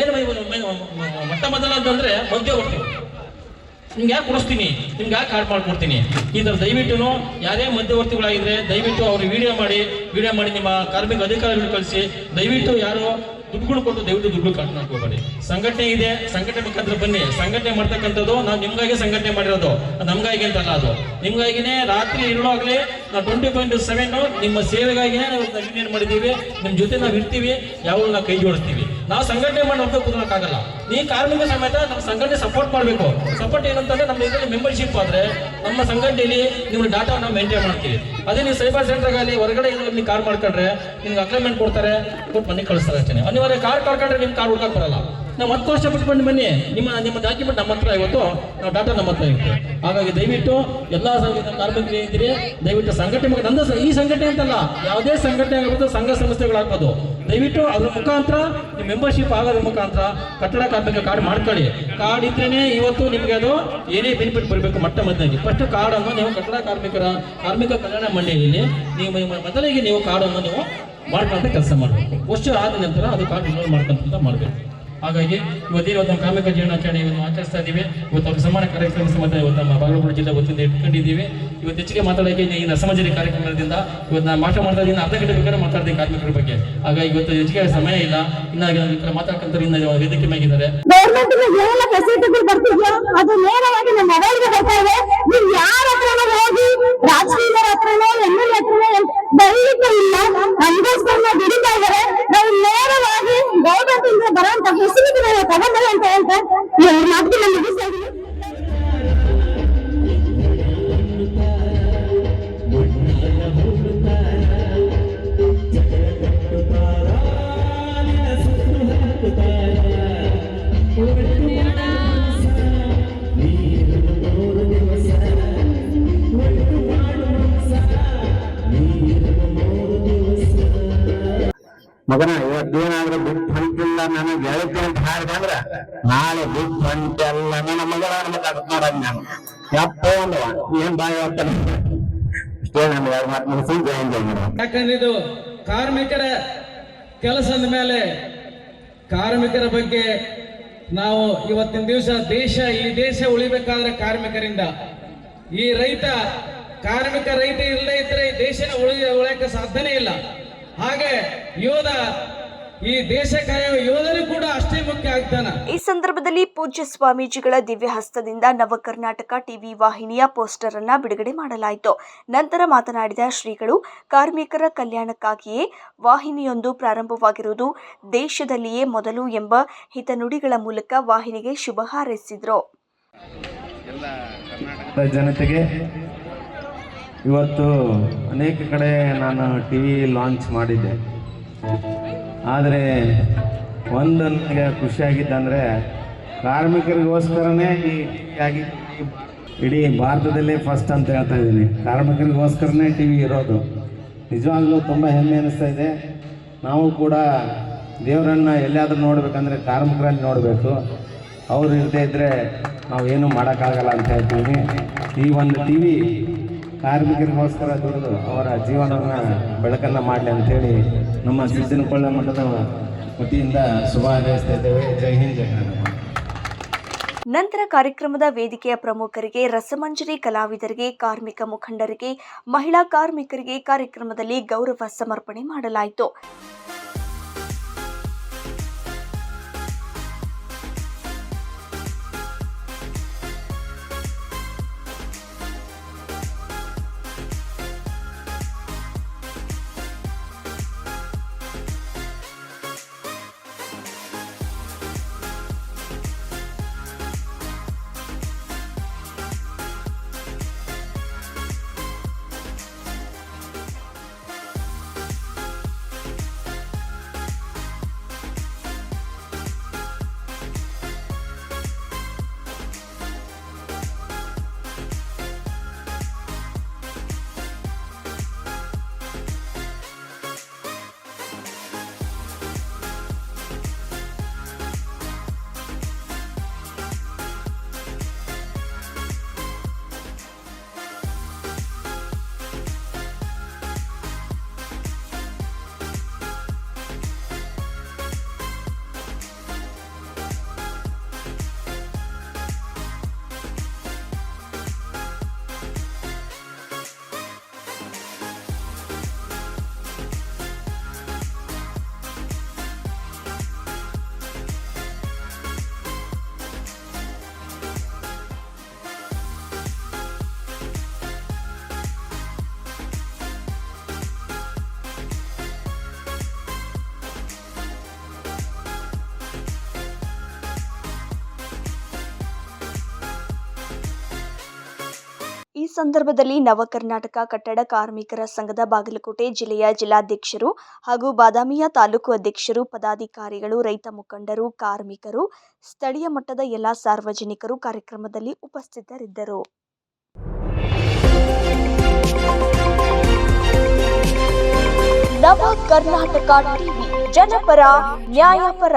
ಏನು ಮೊಟ್ಟ ಮೊದಲ ಅಂತಂದ್ರೆ ಮಧ್ಯವರ್ತಿ ನಿಮ್ಗೆ ಯಾಕೆ ಕೊಡಿಸ್ತೀನಿ? ನಿಮ್ಗೆ ಯಾಕೆ ಕಾರ್ಡ್ ಮಾಡ್ಕೊಡ್ತೀನಿ? ಈ ಥರ ದಯವಿಟ್ಟು ಯಾರೇ ಮಧ್ಯವರ್ತಿಗಳಾಗಿದ್ರೆ ದಯವಿಟ್ಟು ಅವ್ರಿಗೆ ವಿಡಿಯೋ ಮಾಡಿ ವಿಡಿಯೋ ಮಾಡಿ ನಿಮ್ಮ ಕಾರ್ಮಿಕ ಅಧಿಕಾರಿಗಳು ಕಳಿಸಿ. ದಯವಿಟ್ಟು ಯಾರು ದುಡ್ಡುಗಳು ಕೊಟ್ಟು ದಯವಿಟ್ಟು ದುಡ್ಡು ಕಟ್ ಮಾಡ್ಕೋಬೇಡಿ ಸಂಘಟನೆ ಇದೆ, ಸಂಘಟನೆ ಮುಖಾಂತರ ಬನ್ನಿ. ಸಂಘಟನೆ ಮಾಡ್ತಕ್ಕಂಥದ್ದು, ನಾವು ನಿಮ್ಗಾಗಿ ಸಂಘಟನೆ ಮಾಡಿರೋದು, ನಮ್ಗಾಗಿ ಅಂತಲ್ಲ ಅದು. ನಿಮ್ಗಾಗಿನೇ ರಾತ್ರಿ ಇರುವಾಗಲೇ ನಾವು ಟ್ವೆಂಟಿ ಪಾಯಿಂಟ್ ಸೆವೆನ್ ನಿಮ್ಮ ಸೇವೆಗಾಗಿನೇ ನಾವು ಯೂನಿಯನ್ ಮಾಡಿದ್ದೀವಿ. ನಿಮ್ಮ ಜೊತೆ ನಾವು ಇರ್ತೀವಿ ಯಾವಾಗ ನಾವು ಕೈ ಜೋಡಿಸ್ತೀವಿ. ನಾವು ಸಂಘಟನೆ ಮಾಡಿ ಹೋಗ್ಬೇಕು ಕೂತ್ಕೊಳಕ್ಕಾಗಲ್ಲ ನೀ ಕಾರ್ಮಿಕ ಸಮೇತ ನಮ್ಮ ಸಂಘಟನೆ ಸಪೋರ್ಟ್ ಮಾಡಬೇಕು. ಸಪೋರ್ಟ್ ಏನಂತಂದ್ರೆ ನಮ್ಮ ಇದರಲ್ಲಿ ಮೆಂಬರ್ಶಿಪ್ ಆದ್ರೆ ನಮ್ಮ ಸಂಘಟನೆಯಲ್ಲಿ ನಿಮ್ಮ ಡಾಟಾ ನಾವು ಮೇಂಟೈನ್ ಮಾಡ್ತೀವಿ. ಅದೇ ನೀವು ಸೈಬರ್ ಸೆಂಟರ್ ಆಗಲಿ ಹೊರಗಡೆ ನೀವು ಕಾರ್ ಮಾಡ್ಕೊಂಡ್ರೆ ನಿಮ್ಗೆ ಅಗ್ರಿಮೆಂಟ್ ಕೊಡ್ತಾರೆ ಕೊಟ್ಟು ಮನೆಗೆ ಕಳಿಸ್ತಾರೆ ಅಷ್ಟೇ ಅನಿವಾರ್ಯ ಕಾರ್ ಕಳ್ಕೊಂಡ್ರೆ ನಿಮ್ಗೆ ಕಾರ್ ಹುಡ್ಕಕ್ ಬರಲ್ಲ. ನಾವು ಹತ್ತು ವರ್ಷ ಬಂದು ಬನ್ನಿ. ನಿಮ್ಮ ನಿಮ್ಮ ಡಾಕ್ಯುಮೆಂಟ್ ನಮ್ಮ ಹತ್ರ ಇವತ್ತು ನಾವು ಡಾಟಾ ನಮ್ಮ ಹತ್ರ ಇತ್ತು ಹಾಗಾಗಿ ದಯವಿಟ್ಟು ಎಲ್ಲ ಕಾರ್ಮಿಕರು ಇದ್ದೀರಿ. ದಯವಿಟ್ಟು ಸಂಘಟನೆ ಮಾಡಿ ನಂದು ಈ ಸಂಘಟನೆ ಅಂತಲ್ಲ, ಯಾವುದೇ ಸಂಘಟನೆ ಆಗಿರ್ಬೋದು ಸಂಘ ಸಂಸ್ಥೆಗಳಾಗ್ಬೋದು ದಯವಿಟ್ಟು ಅದ್ರ ಮುಖಾಂತರ, ನಿಮ್ಮ ಮೆಂಬರ್ಶಿಪ್ ಆಗೋದ್ರ ಮುಖಾಂತರ ಕಟ್ಟಡ ಕಾರ್ಮಿಕ ಕಾರ್ಡ್ ಮಾಡ್ಕೊಳ್ಳಿ. ಕಾರ್ಡ್ ಇದ್ರೇ ಇವತ್ತು ನಿಮಗೆ ಅದು ಏನೇ ಬೆನಿಫಿಟ್ ಬರಬೇಕು, ಮಟ್ಟ ಮೊದಲಾಗಿ. ಫಸ್ಟ್ ಕಾರ್ಡನ್ನು ನೀವು ಕಟ್ಟಡ ಕಾರ್ಮಿಕರ, ಕಾರ್ಮಿಕ ಕಲ್ಯಾಣ ಮಂಡಳಿಯಲ್ಲಿ ನೀವು ಮೊದಲಿಗೆ ನೀವು ಕಾರ್ಡನ್ನು ನೀವು ಮಾಡ್ಕೊಂತ ಕೆಲಸ ಮಾಡಬೇಕು. ವರ್ಷ ಆದ ನಂತರ ಅದು ಕಾರ್ಡ್ ರಿನ್ಯೂವಲ್ ಮಾಡ್ಕೊಂತ ಮಾಡಬೇಕು. ಹಾಗಾಗಿ ಇವತ್ತೇನು ಇವತ್ತು ನಮ್ಮ ಕಾರ್ಮಿಕ ಜೀವನಾಚರಣೆಯನ್ನು ಆಚರಿಸ್ತಾ ಇದ್ದೀವಿ. ಇವತ್ತು ಅವ್ರ ಸಮಾನ ಕಾರ್ಯಕ್ರಮ ಸಮೇತ ಇವತ್ತು ನಮ್ಮ ಬಾಗಲಕೋಟೆ ಜಿಲ್ಲೆ ವತಿಯಿಂದ ಇಟ್ಕೊಂಡಿದ್ದೀವಿ. ಇವತ್ತು ಹೆಚ್ಚಿಗೆ ಮಾತಾಡೋಕೆ ಈ ಸಮಾಜದ ಕಾರ್ಯಕ್ರಮದಿಂದ ಇವತ್ತು ನಾನು ಮಾಟ ಮಾಡ್ತಾ ಇದ್ದೀನಿ, ಅರ್ಧ ಗಂಟೆ ಬೇಕಾದ್ರೆ ಮಾತಾಡ್ತೀನಿ ಕಾರ್ಮಿಕರ ಬಗ್ಗೆ. ಹಾಗಾಗಿ ಇವತ್ತು ಹೆಚ್ಚಿಗೆ ಸಮಯ ಇಲ್ಲ. ಇನ್ನ ಮಾತಾಡ್ಕೊಂತಾರೆ, ಇನ್ನ ವೇದಿಕೆ ಮೇಗಿದ್ದಾರೆ ಗೌರ್ಮೆಂಟ್ ಏನೆಲ್ಲ ಫೆಸಿಲಿಟಿಗಳು ಬರ್ತಿದ್ಯೋ? ಅದು ನೇರವಾಗಿ ನಮ್ಮ ಮೊಬೈಲ್ಗೆ ಬರ್ತಾ ಇದೆ. ನೀವು ಯಾರ ಹತ್ರನೋ ಹೋಗಿ ರಾಜಕೀಯರ ಹತ್ರನೋ ಎಂ ಎಲ್ ಹತ್ರನೋ ದಯವಿಟ್ಟು ಇಲ್ಲ. ನಮಗೋಸ್ಕರ ದುಡಿತಾ ಇದಾರೆ ನಾವು ನೇರವಾಗಿ ಗೌರ್ಮೆಂಟ್ ಇಂದ ಬರುವಂತ ಫೆಸಿಲಿಟಿಗಳನ್ನ ತಗೊಂಡ್ರೆ ಅಂತ ಹೇಳ್ತಾ ಇವ್ರ ಮಾತಿಗೆ ಮುಗಿಸ್ತಾ ಮಗನ, ಇವತ್ತೇನಾದ್ರೂ ಬಿಟ್ಟು ಹೊಂಟಿಲ್ಲ ನನ್ನ ಗೆಳತಿ ಅಂತ ಹಾಡ್ದಂದ್ರ ನಾಳೆ ಬಿಟ್ಟು ಹೊಂಟಲ್ಲ ನನ್ನ ಮಗಳ ಅನ್ಬೇಕಾಗತ್ ನಾನು. ಯಪ್ಪ ಒಂದು ಏನ್ ಬಾಯಿ ಹೋಗ್ತಾನೆ ಇಷ್ಟೇ ನಮ್ಗೆ ಯಾರು ಮಾತು ಮುಗಿಸಿ ಕಾರ್ಮಿಕರ ಕೆಲಸದ ಮೇಲೆ ಕಾರ್ಮಿಕರ ಬಗ್ಗೆ ನಾವು ಇವತ್ತಿನ ದಿವಸ ದೇಶ, ಈ ದೇಶ ಉಳಿಬೇಕಾದ್ರೆ ಕಾರ್ಮಿಕರಿಂದ. ಈ ರೈತ, ಕಾರ್ಮಿಕ ರೈತ ಇಲ್ಲದೆ ಇದ್ರೆ ದೇಶ ಉಳಿ ಉಳಿಯಕ್ಕೆ ಸಾಧ್ಯನೇ ಇಲ್ಲ. ಹಾಗೆ ಯೋಧ ಈ ದೇಶ ಕಾಯುವ ಯೋಧರು ಕೂಡ ಅಷ್ಟೇ ಮುಖ್ಯ ಆಗ್ತಾನ. ಈ ಸಂದರ್ಭದಲ್ಲಿ ಪೂಜ್ಯ ಸ್ವಾಮೀಜಿಗಳ ದಿವ್ಯ ಹಸ್ತದಿಂದ ನವ ಕರ್ನಾಟಕ ಟಿವಿ ವಾಹಿನಿಯ ಪೋಸ್ಟರ್ ಅನ್ನ ಬಿಡುಗಡೆ ಮಾಡಲಾಯಿತು. ನಂತರ ಮಾತನಾಡಿದ ಶ್ರೀಗಳು ಕಾರ್ಮಿಕರ ಕಲ್ಯಾಣಕ್ಕಾಗಿಯೇ ವಾಹಿನಿಯೊಂದು ಪ್ರಾರಂಭವಾಗಿರುವುದು ದೇಶದಲ್ಲಿಯೇ ಮೊದಲು ಎಂಬ ಹಿತನುಡಿಗಳ ಮೂಲಕ ವಾಹಿನಿಗೆ ಶುಭ ಹಾರೈಸಿದ್ರು. ಜನತೆಗೆ ಇವತ್ತು ಅನೇಕ ಕಡೆ ನಾನು ಟಿ ವಿ ಲಾಂಚ್ ಮಾಡಿದ್ದೆ. ಆದರೆ ಒಂದು ನನಗೆ ಖುಷಿಯಾಗಿದ್ದಂದರೆ ಕಾರ್ಮಿಕರಿಗೋಸ್ಕರನೇ ಈ ಆಗಿ ಇಡೀ ಭಾರತದಲ್ಲೇ ಫಸ್ಟ್ ಅಂತ ಹೇಳ್ತಾ ಇದ್ದೀನಿ. ಕಾರ್ಮಿಕರಿಗೋಸ್ಕರನೇ ಟಿ ವಿ ಇರೋದು. ನಿಜವಾಗ್ಲೂ ತುಂಬ ಹೆಮ್ಮೆ ಅನ್ನಿಸ್ತಾ ಇದೆ. ನಾವು ಕೂಡ ದೇವರನ್ನು ಎಲ್ಲಿಯಾದರೂ ನೋಡಬೇಕಂದ್ರೆ ಕಾರ್ಮಿಕರಲ್ಲಿ ನೋಡಬೇಕು. ಅವರು ಇರದೇ ಇದ್ದರೆ ನಾವು ಏನೂ ಮಾಡೋಕ್ಕಾಗಲ್ಲ ಅಂತ ಹೇಳ್ತೀನಿ ಈ ಒಂದು ಟಿ ವಿ ಕಾರ್ಮಿಕರಿಗೋಸ್ಕರ ದುಡಿದು ಅವರ ಜೀವನವನ್ನ ಬೆಳಕನ್ನ ಮಾಡಲಿ ಅಂಥೇಳಿ ನಮ್ಮ ಸಿದ್ದನಕೊಳ್ಳ ಮಠದ ವತಿಯಿಂದ ಶುಭ ಹಾರೈಸ್ತಾ ಇದ್ದೇವೆ. ಜೈ ಹಿಂದ್, ಜೈ ಕರ್ನಾಟಕ ನಂತರ ಕಾರ್ಯಕ್ರಮದ ವೇದಿಕೆಯ ಪ್ರಮುಖರಿಗೆ, ರಸಮಂಜರಿ ಕಲಾವಿದರಿಗೆ, ಕಾರ್ಮಿಕ ಮುಖಂಡರಿಗೆ, ಮಹಿಳಾ ಕಾರ್ಮಿಕರಿಗೆ ಕಾರ್ಯಕ್ರಮದಲ್ಲಿ ಗೌರವ ಸಮರ್ಪಣೆ ಮಾಡಲಾಯಿತು. ಸಂದರ್ಭದಲ್ಲಿ ನವಕರ್ನಾಟಕ ಕಟ್ಟಡ ಕಾರ್ಮಿಕರ ಸಂಘದ ಬಾಗಲಕೋಟೆ ಜಿಲ್ಲೆಯ ಜಿಲ್ಲಾಧ್ಯಕ್ಷರು ಹಾಗೂ ಬಾದಾಮಿಯ ತಾಲೂಕು ಅಧ್ಯಕ್ಷರು, ಪದಾಧಿಕಾರಿಗಳು, ರೈತ ಮುಖಂಡರು, ಕಾರ್ಮಿಕರು, ಸ್ಥಳೀಯ ಮಟ್ಟದ ಎಲ್ಲ ಸಾರ್ವಜನಿಕರು ಕಾರ್ಯಕ್ರಮದಲ್ಲಿ ಉಪಸ್ಥಿತರಿದ್ದರು. ನವ ಕರ್ನಾಟಕ ಟಿವಿ, ಜನಪರ, ನ್ಯಾಯಪರ.